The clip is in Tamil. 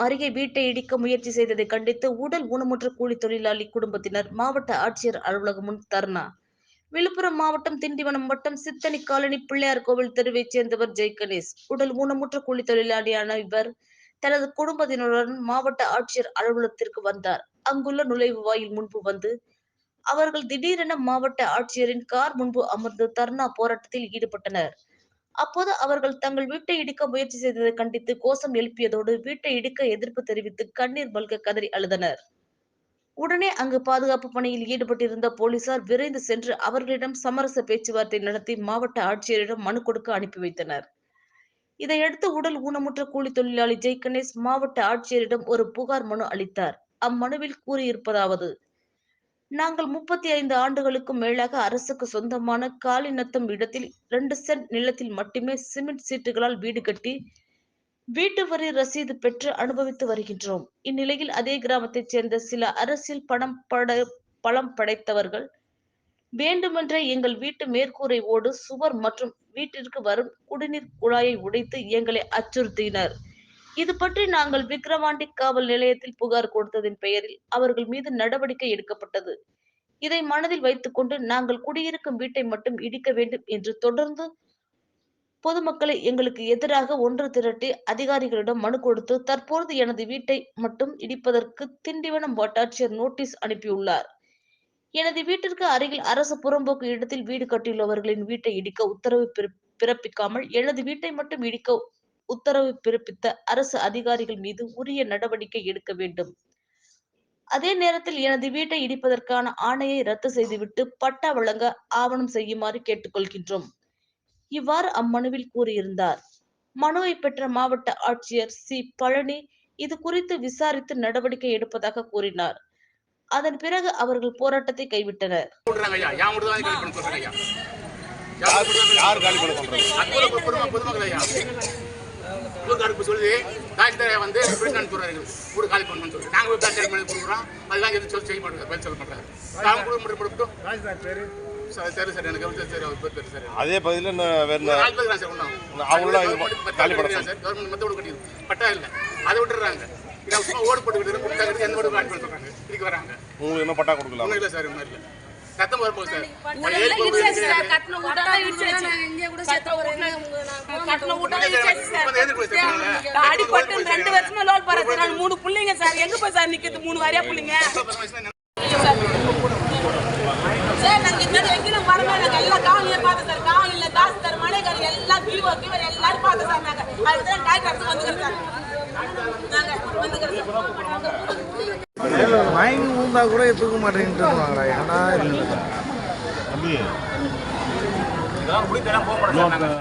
அருகே வீட்டை இடிக்க முயற்சி செய்ததை கண்டித்து உடல் ஊனமுற்ற கூலி தொழிலாளி குடும்பத்தினர் மாவட்ட ஆட்சியர் அலுவலகம் முன் தர்ணா. விழுப்புரம் மாவட்டம் திண்டிவனம் வட்டம் சித்தனி காலனி பிள்ளையார் கோவில் தெருவைச் சேர்ந்தவர் ஜெய்கணேஷ். உடல் ஊனமுற்ற கூலி தொழிலாளியான இவர் தனது குடும்பத்தினருடன் மாவட்ட ஆட்சியர் அலுவலகத்திற்கு வந்தார். அங்குள்ள நுழைவு வாயில் முன்பு வந்து அவர்கள் திடீரென மாவட்ட ஆட்சியரின் கார் முன்பு அமர்ந்து தர்ணா போராட்டத்தில் ஈடுபட்டனர். அப்போது அவர்கள் தங்கள் வீட்டை இடிக்க முயற்சி செய்ததை கண்டித்து கோஷம் எழுப்பியதோடு வீட்டை இடிக்க எதிர்ப்பு தெரிவித்து கண்ணீர் மல்க கதறி அழுதனர். உடனே அங்கு பாதுகாப்பு பணியில் ஈடுபட்டிருந்த போலீசார் விரைந்து சென்று அவர்களிடம் சமரச பேச்சுவார்த்தை நடத்தி மாவட்ட ஆட்சியரிடம் மனு கொடுக்க அனுப்பி வைத்தனர். இதையடுத்து உடல் ஊனமுற்ற கூலி தொழிலாளி ஜெய்கணேஷ் மாவட்ட ஆட்சியரிடம் ஒரு புகார் மனு அளித்தார். அம்மனுவில் கூறியிருப்பதாவது நாங்கள் முப்பத்தி ஐந்து ஆண்டுகளுக்கும் மேலாக அரசுக்கு சொந்தமான காலிநத்தம் இடத்தில் இரண்டு சென்ட் நிலத்தில் மட்டுமே சிமெண்ட் சீட்டுகளால் வீடு கட்டி வீட்டு வரி ரசீது பெற்று அனுபவித்து வருகின்றோம். இந்நிலையில் அதே கிராமத்தைச் சேர்ந்த சில அரசியல் பணம் பட பலம் படைத்தவர்கள் வேண்டுமென்றே எங்கள் வீட்டு மேற்கூரை ஓடு சுவர் மற்றும் வீட்டிற்கு வரும் குடிநீர் குழாயை உடைத்து எங்களை அச்சுறுத்தினர். இது பற்றி நாங்கள் விக்ரவாண்டி காவல் நிலையத்தில் புகார் கொடுத்ததின் பெயரில் அவர்கள் மீது நடவடிக்கை எடுக்கப்பட்டது. இதை மனதில் வைத்துக்கொண்டு நாங்கள் குடியிருக்கும் வீட்டை மட்டும் இடிக்க வேண்டும் என்று தொடர்ந்து பொதுமக்களை எங்களுக்கு எதிராக ஒன்று திரட்டி அதிகாரிகளிடம் மனு கொடுத்து தற்போது எனது வீட்டை மட்டும் இடிப்பதற்கு திண்டிவனம் வட்டாட்சியர் நோட்டீஸ் அனுப்பியுள்ளார். எனது வீட்டிற்கு அருகில் அரசு புறம்போக்கு இடத்தில் வீடு கட்டியுள்ளவர்களின் வீட்டை இடிக்க உத்தரவு பிறப்பிக்காமல் எனது வீட்டை மட்டும் இடிக்க உத்தரவு பிறப்பித்த அரசு அதிகாரிகள் மீது உரிய நடவடிக்கை எடுக்க வேண்டும். அதே நேரத்தில் எனது வீட்டை இடிப்பதற்கான ஆணையை ரத்து செய்துவிட்டு பட்டா வழங்க ஆவணம் செய்யுமாறு கேட்டுக்கொள்கின்றோம். இவ்வாறு அம்மனுவில் கூறியிருந்தார். மனுவை பெற்ற மாவட்ட ஆட்சியர் சி. பழனி இது குறித்து விசாரித்து நடவடிக்கை எடுப்பதாக கூறினார். அதன் பிறகு அவர்கள் போராட்டத்தை கைவிட்டனர். ஐயா காலி பண்ண சொல்றாங்க ஐயா யார் காலி பண்ண சொல்றாங்க ஊருக்காருக்கு சொல்லி தாசில்தார் வந்து பிரசிடண்ட் சொல்றாரு. வீடு காலி பண்ணணும்னு சொல்லி நாங்கள் போய் தாசில்தார் பண்ணி கொடுக்குறோம். அதெல்லாம் எதுவும் சொல்லி செய்ய மாட்டாங்க பதில் சொல்ல மாட்டாங்க அவங்க கூட மட்டும் மட்டும் சரி சரி எனக்கு சரி அவர் பேர் சரி. அதே வேற அவங்களாம் இது காலி பண்ண சார். கவர்மெண்ட் மத்த வீடு பட்டா இல்லை. அதை விட்டுறாங்க ஓடு போட்டு விட்டு கொடுத்தாங்க எந்த வீடு காலி பண்ண சொல்றாங்க. இதுக்கு வராங்க. உங்களுக்கு இன்னும் பட்டா கொடுக்கலாம்? ஒன்றும் இல்லை சார் ஒன்றும் இல்லை. சத்தம் வரும்போது சார். சார். அடிபட்டு ரெண்டு வருஷமா லோல் போறது நான் மூணு புள்ளைங்க சார். எங்க போய் சார் நிக்கிறது? மூணு வாரியா புள்ளைங்க? சார் நாங்க இந்த எங்கேயும் வரவே நாங்க எல்லாம் காவலியே பார்த்தோம் சார். காவலில தாசில்தார் மலைகாரி எல்லாம் பிஓ கிவர் எல்லாரும் பார்த்தோம் சார் நாங்க. அதுதான் டாக்டர் அடுத்து வந்துக்கிறோம் சார். நாங்க வந்துக்கிறோம் சார். வாங்கி ஊந்தா கூட தூக்க மாட்டேன்ட்டு ஏன்னா இதெல்லாம் குடிக்கலாம் போக மாட்டேன்